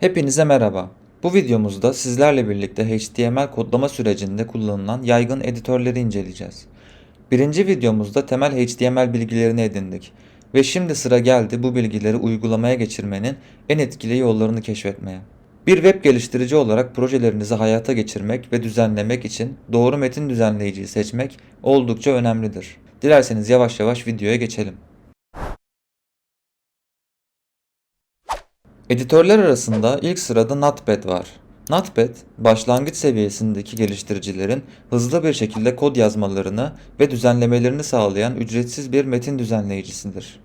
Hepinize merhaba. Bu videomuzda sizlerle birlikte HTML kodlama sürecinde kullanılan yaygın editörleri inceleyeceğiz. Birinci videomuzda temel HTML bilgilerini edindik ve şimdi sıra geldi bu bilgileri uygulamaya geçirmenin en etkili yollarını keşfetmeye. Bir web geliştirici olarak projelerinizi hayata geçirmek ve düzenlemek için doğru metin düzenleyiciyi seçmek oldukça önemlidir. Dilerseniz yavaş yavaş videoya geçelim. Editörler arasında ilk sırada Notepad var. Notepad, başlangıç seviyesindeki geliştiricilerin hızlı bir şekilde kod yazmalarını ve düzenlemelerini sağlayan ücretsiz bir metin düzenleyicisidir.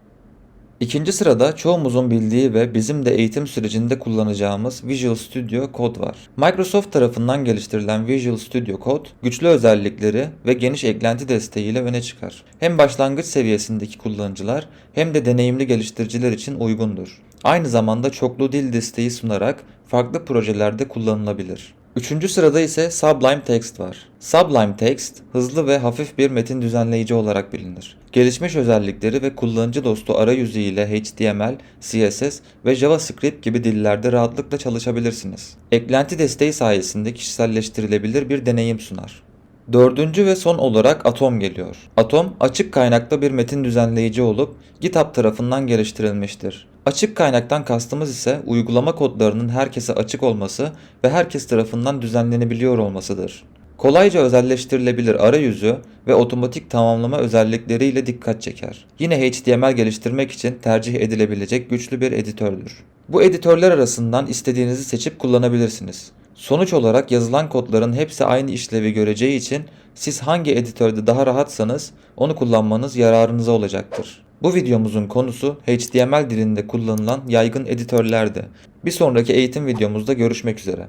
İkinci sırada çoğumuzun bildiği ve bizim de eğitim sürecinde kullanacağımız Visual Studio Code var. Microsoft tarafından geliştirilen Visual Studio Code, güçlü özellikleri ve geniş eklenti desteğiyle öne çıkar. Hem başlangıç seviyesindeki kullanıcılar hem de deneyimli geliştiriciler için uygundur. Aynı zamanda çoklu dil desteği sunarak farklı projelerde kullanılabilir. Üçüncü sırada ise Sublime Text var. Sublime Text, hızlı ve hafif bir metin düzenleyici olarak bilinir. Gelişmiş özellikleri ve kullanıcı dostu arayüzü ile HTML, CSS ve JavaScript gibi dillerde rahatlıkla çalışabilirsiniz. Eklenti desteği sayesinde kişiselleştirilebilir bir deneyim sunar. Dördüncü ve son olarak Atom geliyor. Atom açık kaynaklı bir metin düzenleyici olup GitHub tarafından geliştirilmiştir. Açık kaynaktan kastımız ise uygulama kodlarının herkese açık olması ve herkes tarafından düzenlenebiliyor olmasıdır. Kolayca özelleştirilebilir arayüzü ve otomatik tamamlama özellikleriyle dikkat çeker. Yine HTML geliştirmek için tercih edilebilecek güçlü bir editördür. Bu editörler arasından istediğinizi seçip kullanabilirsiniz. Sonuç olarak yazılan kodların hepsi aynı işlevi göreceği için siz hangi editörde daha rahatsanız onu kullanmanız yararınıza olacaktır. Bu videomuzun konusu HTML dilinde kullanılan yaygın editörlerdi. Bir sonraki eğitim videomuzda görüşmek üzere.